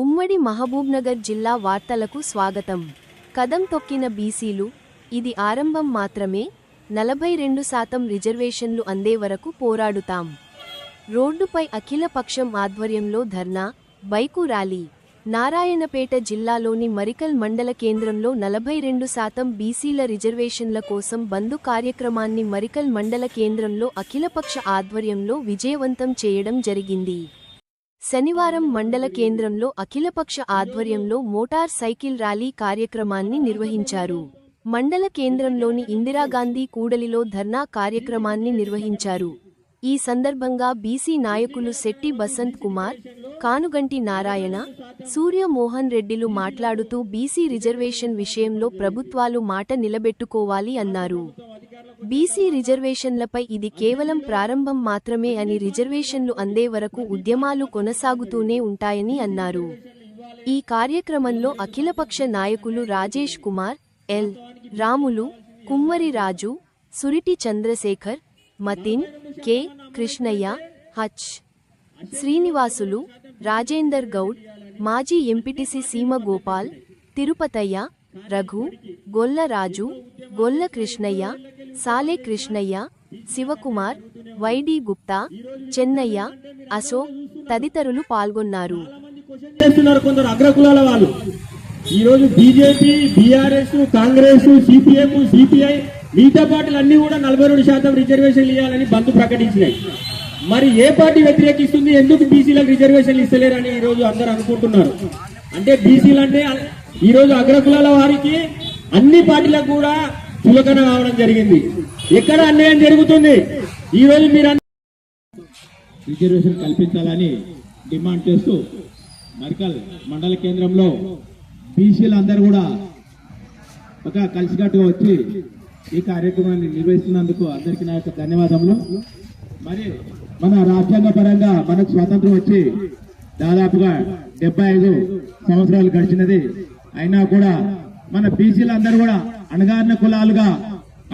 ఉమ్మడి మహబూబ్నగర్ జిల్లా వార్తలకు స్వాగతం. కదం తొక్కిన బీసీలు ఇది ఆరంభం మాత్రమే నలభై రెండు శాతం రిజర్వేషన్లు అందే వరకు పోరాడుతాం. రోడ్డుపై అఖిలపక్షం ఆధ్వర్యంలో ధర్నా బైకు ర్యాలీ. నారాయణపేట జిల్లాలోని మరికల్ మండల కేంద్రంలో నలభై రెండు శాతం బీసీల రిజర్వేషన్ల కోసం బంధు కార్యక్రమాన్ని మరికల్ మండల కేంద్రంలో అఖిలపక్ష ఆధ్వర్యంలో విజయవంతం చేయడం జరిగింది. శనివారం మండల కేంద్రంలో అఖిలపక్ష ఆధ్వర్యంలో మోటార్ సైకిల్ ర్యాలీ కార్యక్రమాన్ని నిర్వహించారు. మండల కేంద్రంలోని ఇందిరాగాంధీ కూడలిలో ధర్నా కార్యక్రమాన్ని నిర్వహించారు. ఈ సందర్భంగా బీసీ నాయకులు శెట్టి బసంత్ కుమార్ కానుగంటి నారాయణ సూర్యమోహన్ రెడ్డిలు మాట్లాడుతూ బీసీ రిజర్వేషన్ విషయంలో ప్రభుత్వాలు మాట నిలబెట్టుకోవాలి అన్నారు. బీసీ రిజర్వేషన్లపై ఇది కేవలం ప్రారంభం మాత్రమే అని రిజర్వేషన్లు అందే వరకు ఉద్యమాలు కొనసాగుతూనే ఉంటాయని అన్నారు. ఈ కార్యక్రమంలో అఖిలపక్ష నాయకులు రాజేష్ కుమార్ ఎల్. రాములు కుమ్మరి రాజు సురిటి చంద్రశేఖర్ మతిన్ కె. కృష్ణయ్య హచ్. శ్రీనివాసులు రాజేందర్ గౌడ్ మాజీ ఎంపీటీసీ సీమ గోపాల్ తిరుపతయ్య రఘు గొల్ల రాజు గొల్ల కృష్ణయ్య సాలే కృష్ణయ్య శివకుమార్ వైడి గుప్తా చెన్నయ్య అశోక్ తదితరులు పాల్గొన్నారు. కొందరు అగ్రకులాల వాళ్ళు. ఈ రోజు BJP BRS Congress CPM CPI మీతో పార్టీలు అన్ని కూడా నలభై రెండు శాతం రిజర్వేషన్లు ఇవ్వాలని బంధు ప్రకటించినాయి. మరి ఏ పార్టీ వ్యతిరేకిస్తుంది? ఎందుకు బీసీలకు రిజర్వేషన్లు ఇస్తలేరని ఈ రోజు అందరూ అనుకుంటున్నారు. అంటే బీసీలు అంటే ఈరోజు అగ్రకులాల వారికి అన్ని పార్టీలకు కూడా చులకన కావడం జరిగింది. ఎక్కడ అన్యాయం జరుగుతుంది? ఈరోజు మీరు రిజర్వేషన్ కల్పించాలని డిమాండ్ చేస్తూ మరికల్ మండల కేంద్రంలో బీసీలు అందరూ కూడా ఒక కలిసికట్టుగా వచ్చి ఈ కార్యక్రమాన్ని నిర్వహిస్తున్నందుకు అందరికీ నా యొక్క ధన్యవాదములు. మరి మన రాజ్యాంగ పరంగా మనకు స్వాతంత్రం వచ్చి దాదాపుగా డెబ్బై ఐదు సంవత్సరాలు గడిచినది. అయినా కూడా మన బీసీలు అందరూ కూడా అణగారిన కులాలుగా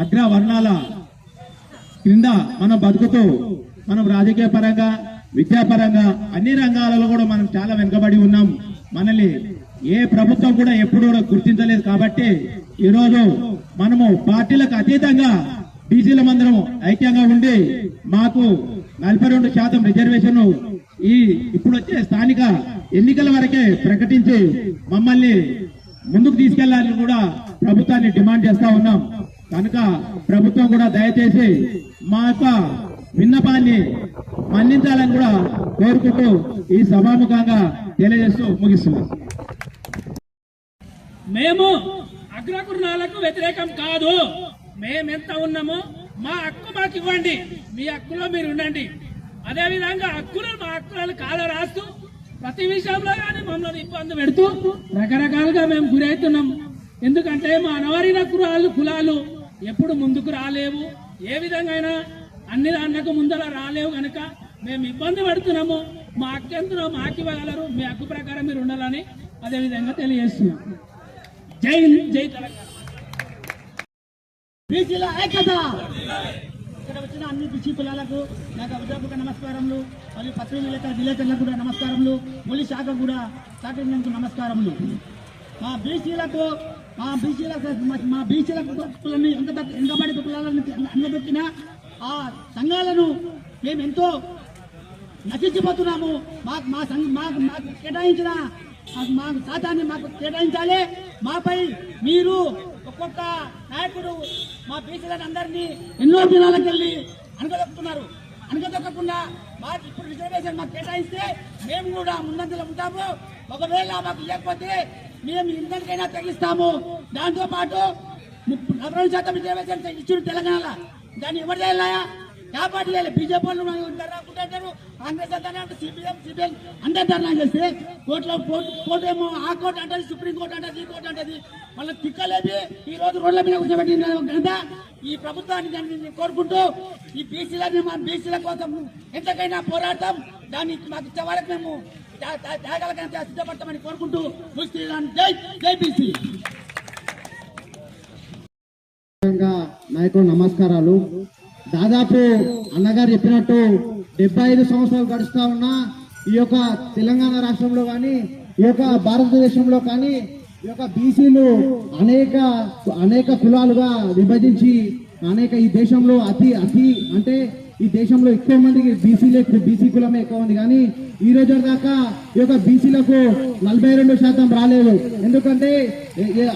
అగ్రవర్ణాల క్రింద మనం బతుకుతూ మనం రాజకీయ పరంగా విద్యాపరంగా అన్ని రంగాలలో కూడా మనం చాలా వెనుకబడి ఉన్నాం. మనల్ని ఏ ప్రభుత్వం కూడా ఎప్పుడు కూడా గుర్తించలేదు కాబట్టి ఈ రోజు మనము పార్టీలకు అతీతంగా బీసీల మందరం ఐక్యంగా ఉండి మాకు నలభై రెండు శాతం రిజర్వేషన్ ఈ ఇప్పుడు వచ్చే స్థానిక ఎన్నికల వరకే ప్రకటించి మమ్మల్ని ముందుకు తీసుకెళ్ళాలని కూడా ప్రభుత్వాన్ని డిమాండ్ చేస్తా ఉన్నాం. కనుక ప్రభుత్వం కూడా దయచేసి మా యొక్క విన్నపాన్ని మన్నించాలని కూడా కోరుకుంటూ ఈ సభాముఖంగా తెలియజేస్తూ ముగిస్తున్నాం. మేము అగ్రకుర్ణాలకు వ్యతిరేకం కాదు. మేమెంత ఉన్నామో మా హక్కు మాకు ఇవ్వండి. మీ హక్కులో మీరు ఉండండి. అదే విధంగా హక్కులు మా హక్కులను కాల రాస్తూ ప్రతి విషయంలో కానీ మమ్మల్ని ఇబ్బంది పెడుతూ రకరకాలుగా మేము గురవుతున్నాం. ఎందుకంటే మా అనవరిన కులాలు కులాలు ఎప్పుడు ముందుకు రాలేవు. ఏ విధంగా అయినా అన్ని దాంట్లకు ముందర రాలేవు కనుక మేము ఇబ్బంది పడుతున్నాము. మా హక్కు ఎంతనో మాకు ఇవ్వగలరు మీ హక్కు ప్రకారం మీరు ఉండాలని అదే విధంగా తెలియజేస్తున్నాం. జై హింద్ జై తెలంగాణ. బీసీల ఐక్యత. ఇక్కడ వచ్చిన అన్ని బీసీ పిల్లలకు నాకు ఉద్యోగ నమస్కారములు. మరియు పత్రిక విలేకరులకు కూడా నమస్కారములు. మొలి శాఖ కూడా సహకరించినందుకు నమస్కారములు. మా బీసీలకు మా బీసీలకు మా- మా బీసీలకు కులాన్ని ఎంతబడి పిల్లలను కులాలను ఆ సంఘాలను మేము ఎంతో నశించిపోతున్నాము. మాకు మా సంఘ మాకు మాకు కేటాయించిన మాకు మా శాతాన్ని మాకు కేటాయించాలి. మాపై మీరు ఒక్కొక్క నాయకుడు మా బీసీలను అందరినీ ఎన్నో దినాలకు వెళ్ళి అనగదొక్కుతున్నారు అనగదొక్కకుండా మాకు ఇప్పుడు రిజర్వేషన్ మాకు కేటాయిస్తే మేము కూడా ముందంజలో ఉంటాము. ఒకవేళ మాకు లేకపోతే మేము ఇందరికైనా తగ్గిస్తాము. దాంతోపాటు నలభై శాతం రిజర్వేషన్ ఇచ్చిన తెలంగాణ దాన్ని ఎవరు చేయాలయా కాబట్టి బీజేపీ వాళ్ళు ధర్నా కాంగ్రెస్ అంటే సిపిఎం సిపిఎం అందరు ధర్నా చేస్తే కోర్టులో కోర్టు కోర్టు ఏమో ఆ కోర్టు అంటది సుప్రీం కోర్టు అంటది ఈ కోర్టు అంటది. మళ్ళీ తిక్కలేపి ఈ రోజు రోడ్ల మీద కూర్చోబెట్టిన ఘనత ఈ ప్రభుత్వాన్ని దాన్ని కోరుకుంటూ ఈ బీసీలని మా బీసీల కోసం ఎంతకైనా పోరాడతాం. దాన్ని మాకు ఇచ్చే వరకు మేము త్యా- త్యాగాలకైనా సిద్ధపడతామని కోరుకుంటూ ముగిస్తున్నాను. జై జై బీసీ. నాయకుడు నమస్కారాలు. దాదాపు అన్నగారు చెప్పినట్టు డెబ్బై ఐదు సంవత్సరాలు గడుస్తా ఉన్న ఈ యొక్క తెలంగాణ రాష్ట్రంలో కానీ ఈ యొక్క భారతదేశంలో కానీ ఈ యొక్క బీసీలు అనేక అనేక కులాలుగా విభజించి అనేక ఈ దేశంలో అతి అతి అంటే ఈ దేశంలో ఎక్కువ మందికి బీసీలే బీసీ కులమే ఎక్కువ ఉంది. కానీ ఈ రోజు దాకా ఈ యొక్క బీసీలకు నలభై రెండు శాతం రాలేదు. ఎందుకంటే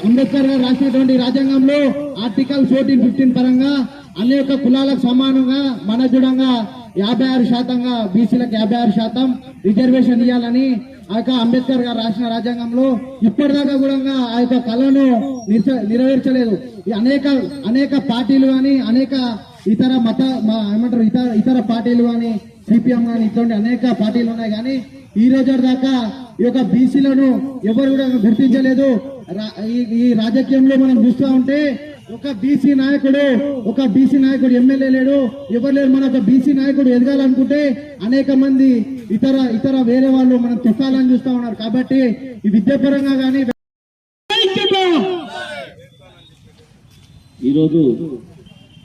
అంబేద్కర్ గారు రాసినటువంటి రాజ్యాంగంలో ఆర్టికల్ ఫోర్టీన్ ఫిఫ్టీన్ పరంగా అన్ని యొక్క కులాలకు సమానంగా మనజుడంగా యాభై ఆరు శాతంగా బీసీలకు యాభై ఆరు శాతం రిజర్వేషన్ ఇవ్వాలని ఆ యొక్క అంబేద్కర్ గారు రాసిన రాజ్యాంగంలో ఇప్పటిదాకా కూడా ఆ యొక్క కళను నిర్చ- నెరవేర్చలేదు. ఈ అనేక అనేక పార్టీలు కానీ అనేక ఇతర మత మా- ఏమంటారు ఇతర ఇతర పార్టీలు కానీ సిపిఎం కానీ ఇటువంటి అనేక పార్టీలు ఉన్నాయి కానీ ఈ రోజు దాకా ఈ యొక్క బీసీలను ఎవరు కూడా గుర్తించలేదు. రా- ఈ- ఈ రాజకీయంలో మనం చూస్తూ ఉంటే ఒక బీసీ నాయకుడు ఒక బీసీ నాయకుడు ఎమ్మెల్యే లేడు ఎవరు లేరు మన ఒక బీసీ నాయకుడు ఎదగాలనుకుంటే అనేక మంది ఇతర ఇతర వేరే వాళ్ళు మనం తొక్కాలని చూస్తూ ఉన్నారు. కాబట్టి ఈ విద్యాపరంగా కానీ ఈరోజు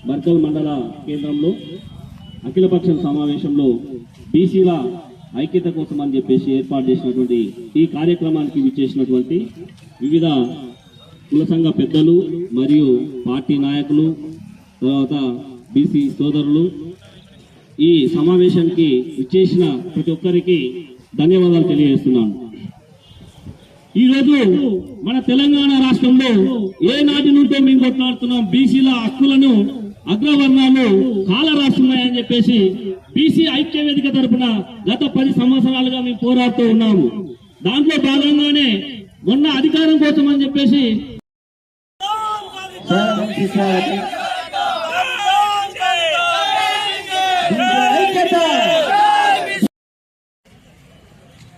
బర్కల్ మండల కేంద్రంలో అఖిలపక్షం సమావేశంలో బీసీల ఐక్యత కోసం అని చెప్పేసి ఏర్పాటు చేసినటువంటి ఈ కార్యక్రమానికి విచ్చేసినటువంటి వివిధ కుల సంఘ పెద్దలు మరియు పార్టీ నాయకులు తర్వాత బీసీ సోదరులు ఈ సమావేశానికి విచ్చేసిన ప్రతి ఒక్కరికి ధన్యవాదాలు తెలియజేస్తున్నాను. ఈ రోజు మన తెలంగాణ రాష్ట్రంలో ఏ నాటి నుండో మేము కొట్లాడుతున్నాం బీసీల హక్కులను అగ్రవర్ణాలు కాల రాస్తున్నాయని చెప్పేసి బీసీ ఐక్య వేదిక తరపున గత పది సంవత్సరాలుగా మేము పోరాడుతూ ఉన్నాము. దాంట్లో భాగంగానే మొన్న అధికారం కోసం అని చెప్పేసి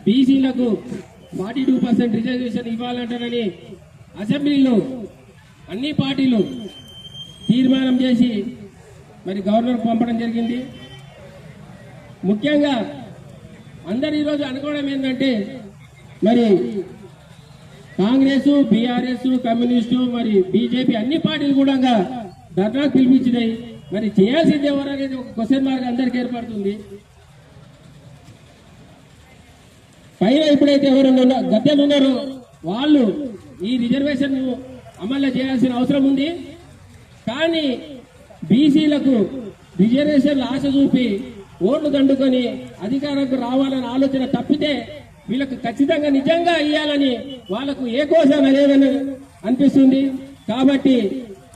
బీసీలకు ఫార్టీ టూ పర్సెంట్ రిజర్వేషన్ ఇవ్వాలంటారని అసెంబ్లీలో అన్ని పార్టీలు తీర్మానం చేసి మరి గవర్నర్ పంపడం జరిగింది. ముఖ్యంగా అందరు ఈరోజు అనుకోవడం ఏంటంటే మరి కాంగ్రెస్ బీఆర్ఎస్ కమ్యూనిస్టు మరి బీజేపీ అన్ని పార్టీలు కూడా ధర్నాకు పిలిపించినాయి. మరి చేయాల్సింది ఎవరనేది అనేది ఒక క్వశ్చన్ మార్క్ అందరికీ ఏర్పడుతుంది. పైన ఎప్పుడైతే ఎవరైనా గద్దెలు ఉన్నారో వాళ్ళు ఈ రిజర్వేషన్ అమలు చేయాల్సిన అవసరం ఉంది. కానీ బీసీలకు రిజర్వేషన్లు ఆశ చూపి ఓట్లు దండుకొని అధికారంకు రావాలని ఆలోచన తప్పితే వీళ్ళకు ఖచ్చితంగా నిజంగా ఇయ్యాలని వాళ్ళకు ఏ కోసం లేదని అనిపిస్తుంది. కాబట్టి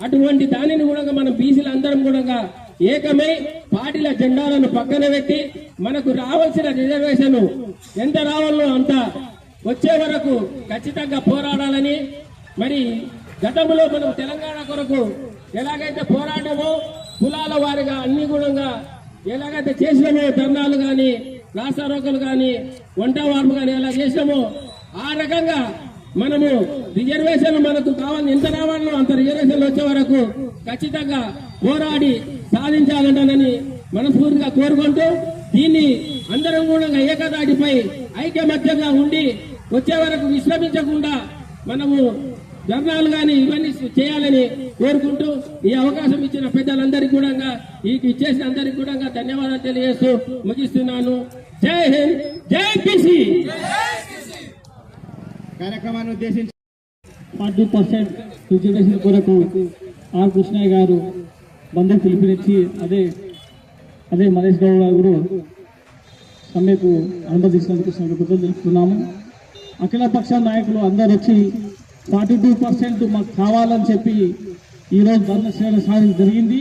అటువంటి దానిని కూడా మనం బీసీలు అందరం కూడా ఏకమై పార్టీల జెండాలను పక్కన పెట్టి మనకు రావాల్సిన రిజర్వేషన్ ఎంత రావాలో అంత వచ్చే వరకు ఖచ్చితంగా పోరాడాలని మరి గతంలో మనం తెలంగాణ కొరకు ఎలాగైతే పోరాటమో కులాల వారిగా అన్ని గుణంగా ఎలాగైతే చేసినామో ధర్నాలు కానీ రాస్తారోకలు కానీ వంట వార్పు కానీ ఎలా చేసినామో ఆ రకంగా మనము రిజర్వేషన్ మనకు కావాలి ఎంత రావాలో అంత రిజర్వేషన్లు వచ్చే వరకు ఖచ్చితంగా పోరాడి సాధించాలంటానని మనస్ఫూర్తిగా కోరుకుంటూ దీన్ని అందరం కూడా ఏకదాటిపై ఐకమత్యంగా ఉండి వచ్చే వరకు విశ్రమించకుండా మనము ధర్నాలు గాని ఇవన్నీ చేయాలని కోరుకుంటూ ఈ అవకాశం ఇచ్చిన పెద్దలందరికీ కూడా ఈ ఇచ్చేసిన అందరికీ కూడా ధన్యవాదాలు తెలియజేస్తూ ముగిస్తున్నాను. జై హింద్ జై బీసీ! కార్యక్రమాన్ని ఉద్దేశించి ఫార్టీ పర్సెంట్ రిజర్వేషన్ కొరకు ఆర్ కృష్ణయ్య గారు బంధం పిలుపునిచ్చి అదే అదే మహేష్ గౌడ్ గారు సమ్మెకు అనుమతించినందుకు కృతజ్ఞతలు తెలుపుతున్నాము. అఖిలపక్ష నాయకులు అందరు వచ్చి ఫార్టీ టూ పర్సెంట్ మాకు కావాలని చెప్పి ఈరోజు ధర్మ చేయడం సాధన జరిగింది.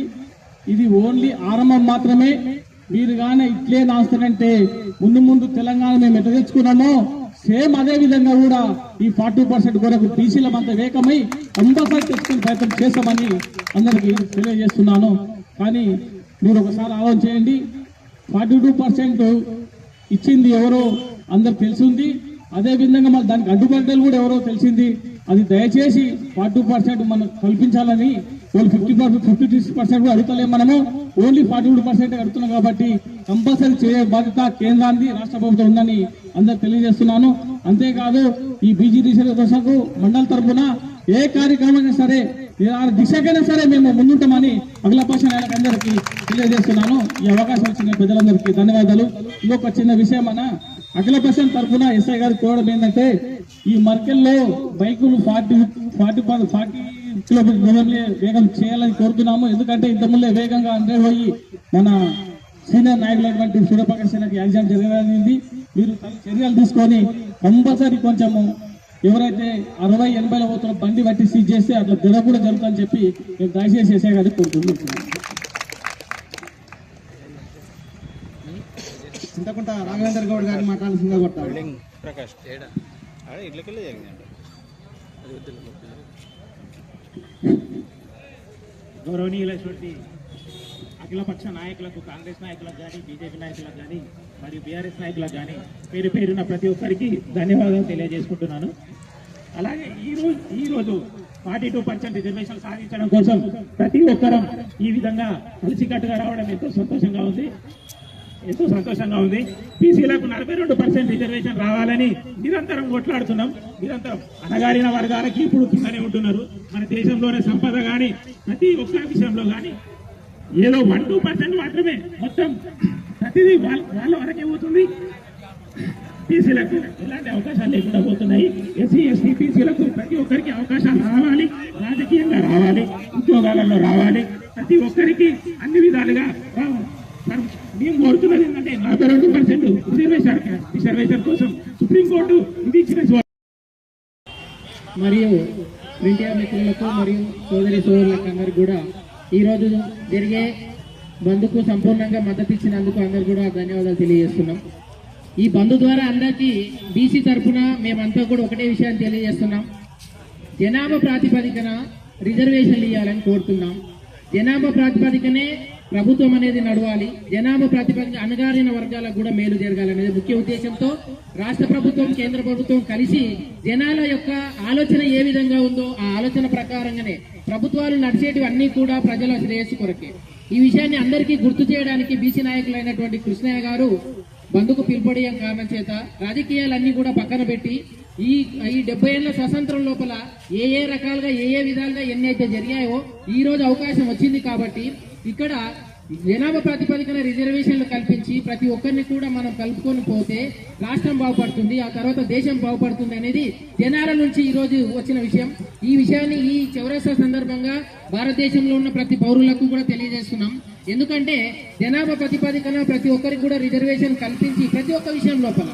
ఇది ఓన్లీ ఆరంభం మాత్రమే. మీరు కానీ ఇట్లే నాస్తారంటే ముందు ముందు తెలంగాణ మేము ఎట్ట తెచ్చుకున్నామో సేమ్ అదే విధంగా కూడా ఈ ఫార్టీ పర్సెంట్ కొరకు బీసీల మధ్య వేకమై అందరిపై తెచ్చుకునే ప్రయత్నం చేస్తామని అందరికీ తెలియజేస్తున్నాను. కానీ మీరు ఒకసారి ఆలోచన చేయండి. ఫార్టీ టూ పర్సెంట్ ఇచ్చింది ఎవరో అందరు తెలిసింది. అదే విధంగా మళ్ళీ దానికి అడ్డుపడ్డలు కూడా ఎవరో తెలిసింది. అది దయచేసి ఫార్టీ పర్సెంట్ మనం కల్పించాలని వాళ్ళు fifty percent fifty six percent కూడా అడుగుతలేము మనము. ఓన్లీ ఫార్టీ టూ పర్సెంట్ అడుగుతున్నాం కాబట్టి కంపల్సరీ చేయ బాధ్యత కేంద్రాన్ని రాష్ట్ర ప్రభుత్వం ఉందని అందరు తెలియజేస్తున్నాను. అంతేకాదు ఈ బీజీ దశకు మండల తరఫున ఏ కార్యక్రమం సరే ఆ దిశకైనా సరే మేము ముందుంటామని అఖిలపక్ష నాయకులకు అందరికీ తెలియజేస్తున్నాను. ఈ అవకాశం ఇచ్చిన పెద్దలందరికీ ధన్యవాదాలు. ఇంకొక చిన్న విషయం అన్న అఖిలపక్షం తరఫున ఎస్ఐ గారు కోరడం ఏంటంటే ఈ మర్కెల్లో బైకులు ఫార్టీ ఫార్టీ ఫార్టీ మిమ్మల్ని వేగం చేయాలని కోరుతున్నాము. ఎందుకంటే ఇంతకుముందే వేగంగా అంటే పోయి మన సీనియర్ నాయకులైనటువంటి సూర్యప్రకాష్ రెడ్డికి యాక్సిడెంట్ జరగడానికి మీరు చర్యలు తీసుకొని కంపల్సరీ కొంచెము ఎవరైతే అరవై ఎనభైలో పోతున్న బండి బట్టి సీజ్ చేస్తే అట్లా జరగ కూడా జరుగుతుందని చెప్పి మేము దయచేసి చేసేయాలని గారికి కోరుతున్నాం చింతకుంట రాఘవేంద్ర గౌడ్ గారిని మాట్లాడాల్సిందిగా కొట్టాలి ప్రకాష్ ఇట్లకెళ్ళి జరిగిందండి. గౌరవనీయులైనటువంటి అఖిలపక్ష నాయకులకు కాంగ్రెస్ నాయకులకు కానీ బీజేపీ నాయకులకు కానీ మరియు బీఆర్ఎస్ నాయకులకు కానీ పేరు పేరున ప్రతి ఒక్కరికి ధన్యవాదాలు తెలియజేసుకుంటున్నాను. అలాగే ఈ రోజు ఈ రోజు ఫార్టీ టూ పర్సెంట్ రిజర్వేషన్ సాధించడం కోసం ప్రతి ఒక్కరం ఈ విధంగా కలిసికట్టుగా రావడం ఎంతో సంతోషంగా ఉంది. ఎంతో సంతోషంగా ఉంది. బీసీలకు నలభై రెండు పర్సెంట్ రిజర్వేషన్ రావాలని నిరంతరం కొట్లాడుతున్నాం. నిరంతరం అణగారిన వర్గాలకి ఇప్పుడు కిందనే ఉంటున్నారు. మన దేశంలోనే సంపద కానీ ప్రతి ఒక్క విషయంలో కానీ ఏదో వన్ టూ పర్సెంట్ మాత్రమే మొత్తం ప్రతిదీ వాళ్ళ వాళ్ళ వరకే పోతుంది. బీసీలకు ఎలాంటి అవకాశాలు లేకుండా పోతున్నాయి. ఎస్సీ ఎస్టీ బీసీలకు ప్రతి ఒక్కరికి అవకాశాలు రావాలి. రాజకీయంగా రావాలి. ఉద్యోగాలలో రావాలి. ప్రతి ఒక్కరికి అన్ని విధాలుగా రావాలి. మేము కోరుతున్నది ఏంటంటే నలభై రెండు పర్సెంట్ రిజర్వేషన్ రిజర్వేషన్ కోసం సుప్రీంకోర్టు ఇచ్చిన మరియు ఎన్టీఆర్ మిత్రులకు మరియు సోదరి సోదరులకు అందరు కూడా ఈరోజు జరిగే బంద్కు సంపూర్ణంగా మద్దతు ఇచ్చినందుకు అందరు కూడా ధన్యవాదాలు తెలియజేస్తున్నాం. ఈ బంధు ద్వారా అందరికీ బీసీ తరఫున మేమంతా కూడా ఒకటే విషయాన్ని తెలియజేస్తున్నాం. జనాభా ప్రాతిపదికన రిజర్వేషన్లు ఇవ్వాలని కోరుతున్నాం. జనాభా ప్రాతిపదికనే ప్రభుత్వం అనేది నడవాలి. జనాభా ప్రాతిపదిక అణగారిన వర్గాలకు కూడా మేలు జరగాలనేది ముఖ్య ఉద్దేశంతో రాష్ట్ర ప్రభుత్వం కేంద్ర ప్రభుత్వం కలిసి జనాల యొక్క ఆలోచన ఏ విధంగా ఉందో ఆ ఆలోచన ప్రకారంగానే ప్రభుత్వాలు నడిచేటివి అన్ని కూడా ప్రజల శ్రేయస్సు కొరకే. ఈ విషయాన్ని అందరికీ గుర్తు చేయడానికి బీసీ నాయకులైనటువంటి కృష్ణయ్య గారు బంధుకు పిలుపడియం కారణం చేత రాజకీయాలన్నీ కూడా పక్కన పెట్టి ఈ ఈ డెబ్బై ఏళ్ళ స్వతంత్రం లోపల ఏ ఏ రకాలుగా ఏ ఏ విధాలుగా ఎన్నైతే జరిగాయో ఈ రోజు అవకాశం వచ్చింది కాబట్టి ఇక్కడ జనాభా ప్రాతిపదికన రిజర్వేషన్లు కల్పించి ప్రతి ఒక్కరిని కూడా మనం కలుపుకొని పోతే రాష్ట్రం బాగుపడుతుంది ఆ తర్వాత దేశం బాగుపడుతుంది అనేది జనాల నుంచి ఈ రోజు వచ్చిన విషయం. ఈ విషయాన్ని ఈ చౌరస్తా సందర్భంగా భారతదేశంలో ఉన్న ప్రతి పౌరులకు కూడా తెలియజేస్తున్నాం. ఎందుకంటే జనాభా ప్రతిపాదికన ప్రతి ఒక్కరికి కూడా రిజర్వేషన్ కల్పించి ప్రతి ఒక్క విషయం లోపల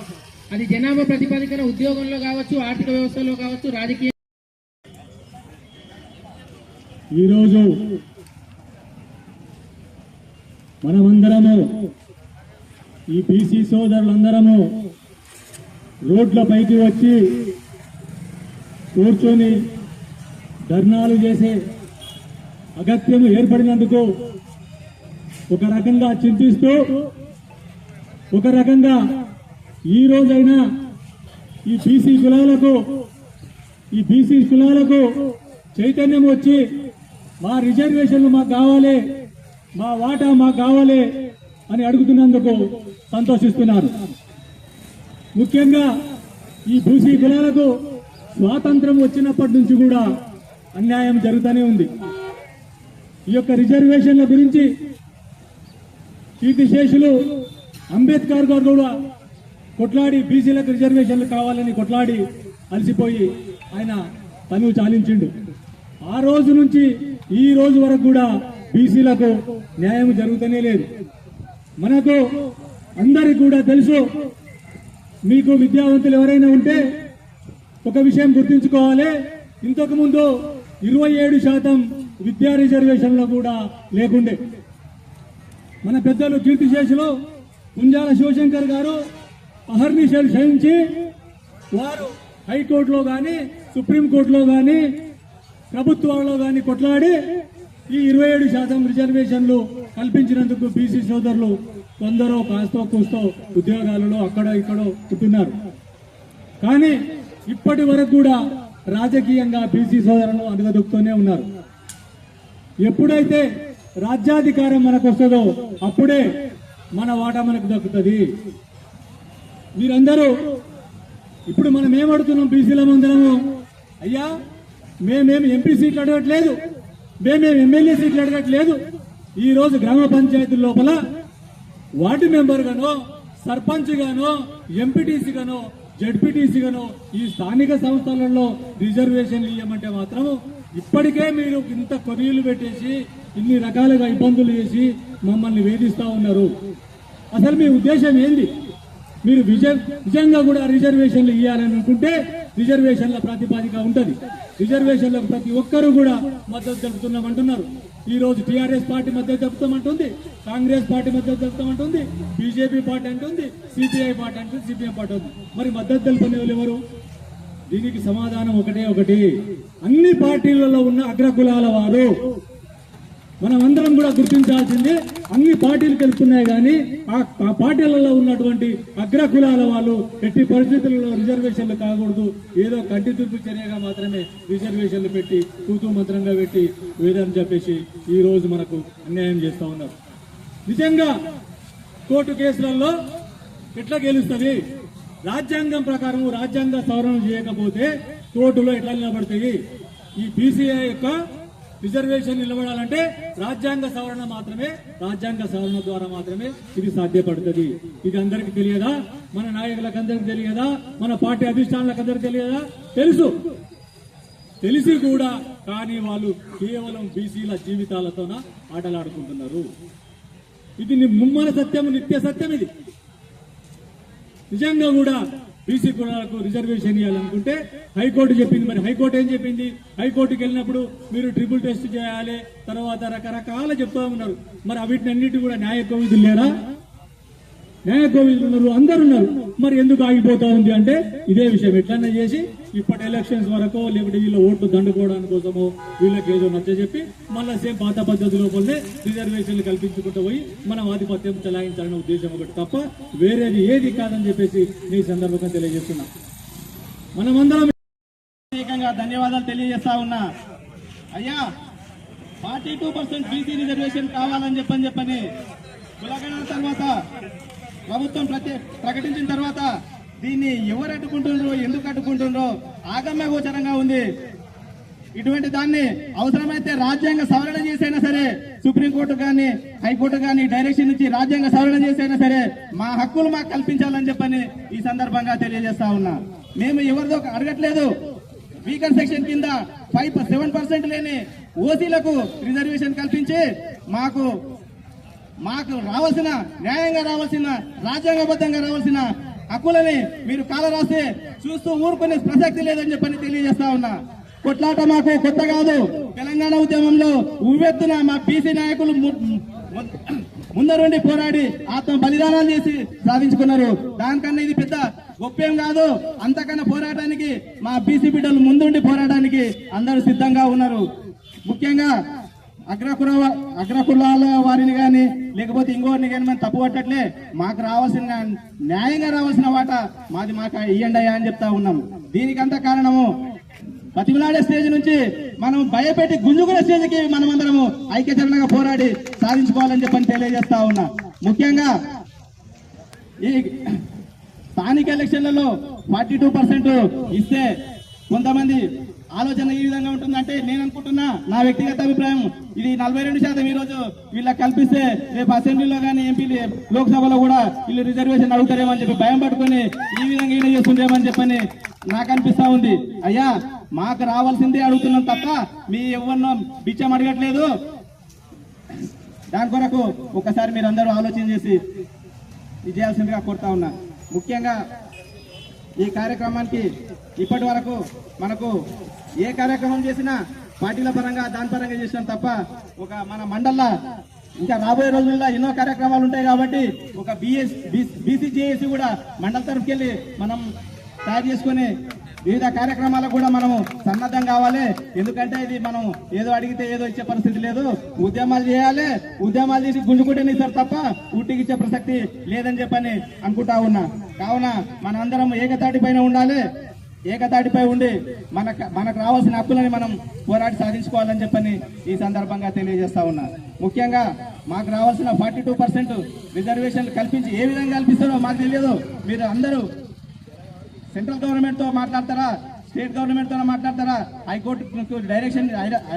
అది జనాభా ప్రతిపాదికన ఉద్యోగంలో కావచ్చు ఆర్థిక వ్యవస్థలో కావచ్చు రాజకీయ ఈరోజు మనమందరము ఈ బీసీ సోదరులందరము రోడ్లపైకి వచ్చి కూర్చొని ధర్నాలు చేసే అగత్యం ఏర్పడినందుకు ఒక రకంగా చింతిస్తూ ఒక రకంగా ఈ రోజైనా ఈ బీసీ కులాలకు ఈ బీసీ కులాలకు చైతన్యం వచ్చి మా రిజర్వేషన్లు మాకు కావాలి మా వాటా మాకు కావాలి అని అడుగుతున్నందుకు సంతోషిస్తున్నారు ముఖ్యంగా ఈ బీసీ కులాలకు స్వాతంత్రం వచ్చినప్పటి నుంచి కూడా అన్యాయం జరుగుతూనే ఉంది. ఈ యొక్క రిజర్వేషన్ల గురించి కీర్తిశేషులు అంబేద్కర్ గారు కూడా కొట్లాడి బీసీలకు రిజర్వేషన్లు కావాలని కొట్లాడి అలసిపోయి ఆయన తను చాలించిండు. ఆ రోజు నుంచి ఈ రోజు వరకు కూడా బీసీలకు న్యాయం జరుగుతూనే లేదు. మనకు అందరికి కూడా తెలుసు మీకు విద్యావంతులు ఎవరైనా ఉంటే ఒక విషయం గుర్తుంచుకోవాలి. ఇంతకుముందు ఇరవై ఏడు శాతం విద్యా రిజర్వేషన్లో కూడా లేకుండే. మన పెద్దలు కీర్తిశేషులు పుంజాల శివశంకర్ గారు అహర్నిశలు శ్రమించి వారు హైకోర్టులో కానీ సుప్రీంకోర్టులో కానీ ప్రభుత్వాల్లో కానీ కొట్లాడి ఈ ఇరవై ఏడు శాతం రిజర్వేషన్లు కల్పించినందుకు బీసీ సోదరులు కొందరో కాస్తో కూస్తో ఉద్యోగాలలో అక్కడో ఇక్కడో ఉంటున్నారు కానీ ఇప్పటి వరకు కూడా రాజకీయంగా బీసీ సోదరులు అనుగదొక్కుతూనే ఉన్నారు. ఎప్పుడైతే రాజ్యాధికారం మనకు వస్తుందో అప్పుడే మన వాటా మనకు దక్కుతుంది. మీరందరూ ఇప్పుడు మనం ఏమడుతున్నాం బీసీల మందరము? అయ్యా మేమేమి ఎంపీ సీట్లు అడగట్లేదు మేమేమి ఎమ్మెల్యే సీట్లు అడగట్లేదు. ఈ రోజు గ్రామ పంచాయతీ లోపల వార్డు మెంబర్ గానో సర్పంచ్ గానో ఎంపీటీసీగానో జడ్పీటీసీగానో ఈ స్థానిక సంస్థలలో రిజర్వేషన్లు ఇవ్వమంటే మాత్రం ఇప్పటికే మీరు ఇంత కొరియలు పెట్టేసి ఇన్ని రకాలుగా ఇబ్బందులు చేసి మమ్మల్ని వేధిస్తా ఉన్నారు. అసలు మీ ఉద్దేశం ఏంది? మీరు విజ నిజంగా కూడా రిజర్వేషన్లు ఇవ్వాలని అనుకుంటే రిజర్వేషన్ల ప్రాతిపాదిక ఉంటుంది. రిజర్వేషన్లకు ప్రతి ఒక్కరూ కూడా మద్దతు తెలుపుతున్నామంటున్నారు. ఈ రోజు టీఆర్ఎస్ పార్టీ మద్దతు తెలుపుతామంటుంది. కాంగ్రెస్ పార్టీ మద్దతు తెలుపుతామంటుంది. బీజేపీ పార్టీ అంటుంది. సిపిఐ పార్టీ అంటుంది. సిపిఎం పార్టీ ఉంది మరి మద్దతు తెలుపుకునే వాళ్ళు ఎవరు? దీనికి సమాధానం ఒకటే ఒకటి. అన్ని పార్టీలలో ఉన్న అగ్రకులాల వారు. మనం అందరం కూడా గుర్తించాల్సింది అన్ని పార్టీలు కలుపుతున్నాయి కానీ ఆ ఆ పార్టీలలో ఉన్నటువంటి అగ్రకులాల వాళ్ళు ఎట్టి పరిస్థితుల్లో రిజర్వేషన్లు కాకూడదు. ఏదో కంటి తుప్పు చర్యగా మాత్రమే రిజర్వేషన్లు పెట్టి తూతూ మంత్రంగా పెట్టి వేదని చెప్పేసి ఈ రోజు మనకు అన్యాయం చేస్తూ ఉన్నారు. నిజంగా కోర్టు కేసులలో ఎట్లా గెలుస్తుంది? రాజ్యాంగం ప్రకారం రాజ్యాంగ సవరణ చేయకపోతే కోర్టులో ఎట్లా నిలబడతాయి? ఈ బీసీఐ యొక్క రిజర్వేషన్ నిలబడాలంటే రాజ్యాంగ సవరణ మాత్రమే రాజ్యాంగ సవరణ ద్వారా మాత్రమే ఇది సాధ్యపడుతుంది. ఇది అందరికి తెలియదా? మన నాయకులకు అందరికి తెలియదా? మన పార్టీ అధిష్టానులకు అందరికి తెలియదా? తెలుసు. తెలిసి కూడా కానీ వాళ్ళు కేవలం బీసీల జీవితాలతోన ఆటలాడుకుంటున్నారు. ఇది ని- సత్యం నిత్య సత్యం ఇది. నిజంగా కూడా బీసీ కులాలకు రిజర్వేషన్ ఇవ్వాలనుకుంటే హైకోర్టు చెప్పింది. మరి హైకోర్టు ఏం చెప్పింది? హైకోర్టుకి వెళ్ళినప్పుడు మీరు ట్రిపుల్ టెస్ట్ చేయాలి తర్వాత రకరకాల చెప్తా ఉన్నారు. మరి వీటిని అన్నిటి కూడా న్యాయ కోవిధులు లేరా? న్యాయ ఉన్నారు? అందరు ఉన్నారు. మరి ఎందుకు ఆగిపోతా ఉంది అంటే ఇదే విషయం. ఎట్లన్నా చేసి ఇప్పటి ఎలక్షన్స్ వరకు లేకపోతే వీళ్ళ ఓట్లు దండుకోవడానికి కోసమో వీళ్ళకి ఏదో నచ్చ చెప్పి మళ్ళీ సేమ్ పాత పద్ధతి లోపలనే రిజర్వేషన్లు కల్పించుకుంటూ పోయి మనం ఆధిపత్యం చలాయించాలనే ఉద్దేశం ఒకటి తప్ప వేరేది ఏది కాదని చెప్పేసి ఈ సందర్భంగా తెలియజేస్తున్నా. మనమందరం ఏకంగా ధన్యవాదాలు తెలియజేస్తా ఉన్నా. అయ్యా forty two percent BC reservation కావాలని చెప్పని చెప్పని. కులగణన తర్వాత ప్రభుత్వం ప్రకటించిన తర్వాత దీన్ని ఎవరు అడ్డుకుంటుండ్రో ఎందుకు అడ్డుకుంటుండ్రో ఆగమ్య గోచరంగా ఉంది. ఇటువంటి దాన్ని అవసరమైతే రాజ్యాంగ సవరణ చేసైనా సరే సుప్రీంకోర్టు కానీ హైకోర్టు కానీ డైరెక్షన్ ఇచ్చి రాజ్యాంగ సవరణ చేసైనా సరే మా హక్కులు మాకు కల్పించాలని చెప్పని ఈ సందర్భంగా తెలియజేస్తా ఉన్నా. మేము ఎవరిదో అడగట్లేదు. వీకన్ సెక్షన్ కింద ఫైవ్ సెవెన్ పర్సెంట్ లేని ఓసీలకు రిజర్వేషన్ కల్పించి మాకు మాకు రావాల్సిన న్యాయంగా రావాల్సిన రాజ్యాంగబద్ధంగా రావాల్సిన హక్కులని మీరు కాల రాస్తే చూస్తూ ఊరుకునే ప్రసక్తి లేదని చెప్పని తెలియజేస్తా ఉన్నా. కొట్లాట మాకు కొత్త కాదు. తెలంగాణ ఉద్యమంలో ఉవ్వెత్తున మా బీసీ నాయకులు ముందరుండి పోరాడి ఆత్మ బలిదానాలు చేసి సాధించుకున్నారు. దానికన్నా ఇది పెద్ద గొప్పేం కాదు. అంతకన్నా పోరాటానికి మా బీసీ బిడ్డలు ముందుండి పోరాటానికి అందరూ సిద్ధంగా ఉన్నారు. ముఖ్యంగా అగ్రకుల అగ్రకులాల వారిని కానీ లేకపోతే ఇంకోరిని కానీ మనం తప్పు పట్టట్లే మాకు రావాల్సిన న్యాయంగా రావాల్సిన వాట మాది మాకు ఇయ్యండి అని చెప్తా ఉన్నాం దీనికంతా కారణము బతిమలాడే స్టేజ్ నుంచి మనం భయపెట్టి గుంజుకునే స్టేజ్కి మనమందరము ఐక్యతరణగా పోరాడి సాధించుకోవాలని చెప్పని తెలియజేస్తా ఉన్నా. ముఖ్యంగా ఈ స్థానిక ఎలక్షన్లలో ఫార్టీ టూ పర్సెంట్ ఇస్తే కొంతమంది ఆలోచన ఈ విధంగా ఉంటుందంటే నేను అనుకుంటున్నా నా వ్యక్తిగత అభిప్రాయం ఇది నలభై రెండు శాతం ఈ రోజు వీళ్ళకి కల్పిస్తే రేపు అసెంబ్లీలో కానీ ఎంపీ లోక్సభలో కూడా వీళ్ళు రిజర్వేషన్ అడుగుతారేమో అని చెప్పి భయం పట్టుకొని ఈ విధంగా ఈయన చేస్తుండేమని చెప్పని నాకు అనిపిస్తా ఉంది. అయ్యా మాకు రావాల్సిందే అడుగుతున్నాం తప్ప మీ ఎవరినో బిచ్చం అడగట్లేదు. దాని కొరకు ఒకసారి మీరు అందరూ ఆలోచన చేసి ఇది చేయాల్సిందిగా కోరుతా ఉన్నా. ముఖ్యంగా ఈ కార్యక్రమానికి ఇప్పటి వరకు మనకు ఏ కార్యక్రమం చేసినా పార్టీల పరంగా దాని పరంగా చేసినాం తప్ప ఒక మన మండల్లో ఇంకా రాబోయే రోజుల్లో ఎన్నో కార్యక్రమాలు ఉంటాయి కాబట్టి ఒక బిఎస్ బీసీజేఏసీ కూడా మండల తరఫుకి వెళ్ళి మనం తయారు చేసుకొని వివిధ కార్యక్రమాలకు కూడా మనము సన్నద్ధం కావాలి. ఎందుకంటే ఇది మనం ఏదో అడిగితే ఏదో ఇచ్చే పరిస్థితి లేదు. ఉద్యమాలు చేయాలి. ఉద్యమాలు చేసి గుంజుకుంటేనే ఇస్తారు తప్ప ఊటికి ఇచ్చే ప్రసక్తి లేదని చెప్పని అనుకుంటా ఉన్నా. కావున మనందరం ఏకతాటి పైన ఉండాలి. ఏకతాటిపై ఉండి మనకు మనకు రావాల్సిన హక్కులని మనం పోరాడి సాధించుకోవాలని చెప్పని ఈ సందర్భంగా తెలియజేస్తా ఉన్నా. ముఖ్యంగా మాకు రావాల్సిన ఫార్టీ టూ పర్సెంట్ రిజర్వేషన్ కల్పించి ఏ విధంగా కల్పిస్తారో మాకు తెలియదు. మీరు అందరూ సెంట్రల్ గవర్నమెంట్తో మాట్లాడతారా? స్టేట్ గవర్నమెంట్తో మాట్లాడతారా? High court direction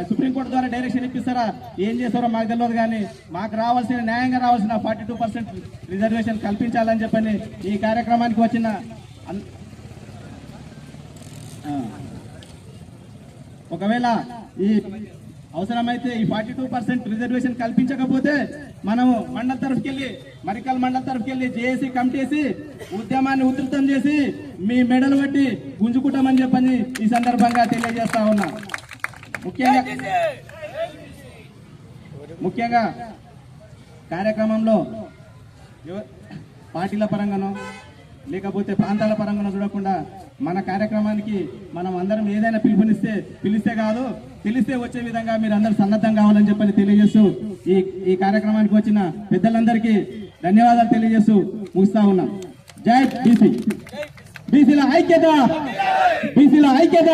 supreme court ద్వారా డైరెక్షన్ ఇప్పిస్తారా? ఏం చేస్తారో మాకు తెలియదు కానీ మాకు రావాల్సిన న్యాయంగా రావాల్సిన ఫార్టీ టూ పర్సెంట్ రిజర్వేషన్ కల్పించాలని చెప్పని ఈ కార్యక్రమానికి వచ్చిన అన్- ఒకవేళ ఈ అవసరమైతే ఈ ఫార్టీ టూ పర్సెంట్ రిజర్వేషన్ కల్పించకపోతే మనము మండల తరఫుకెళ్ళి మరికల్ మండల తరఫుకెళ్ళి జేఏసీ కమిటీసి ఉద్యమాన్ని ఉధృతం చేసి మీ మెడలు బట్టి గుంజుకుంటామని చెప్పని ఈ సందర్భంగా తెలియజేస్తా ఉన్నా. ముఖ్యంగా ముఖ్యంగా కార్యక్రమంలో పార్టీల పరంగానో లేకపోతే ప్రాంతాల పరంగానో చూడకుండా మన కార్యక్రమానికి మనం అందరం ఏదైనా పిలుపునిస్తే పిలిస్తే కాదు పిలిస్తే వచ్చే విధంగా మీరు అందరూ సన్నద్ధం కావాలని చెప్పని తెలియజేస్తూ ఈ ఈ కార్యక్రమానికి వచ్చిన పెద్దలందరికీ ధన్యవాదాలు తెలియజేస్తూ ముగిస్తా ఉన్నాం. జై బీసీ. బీసీల ఐక్యత! బీసీల ఐక్యత!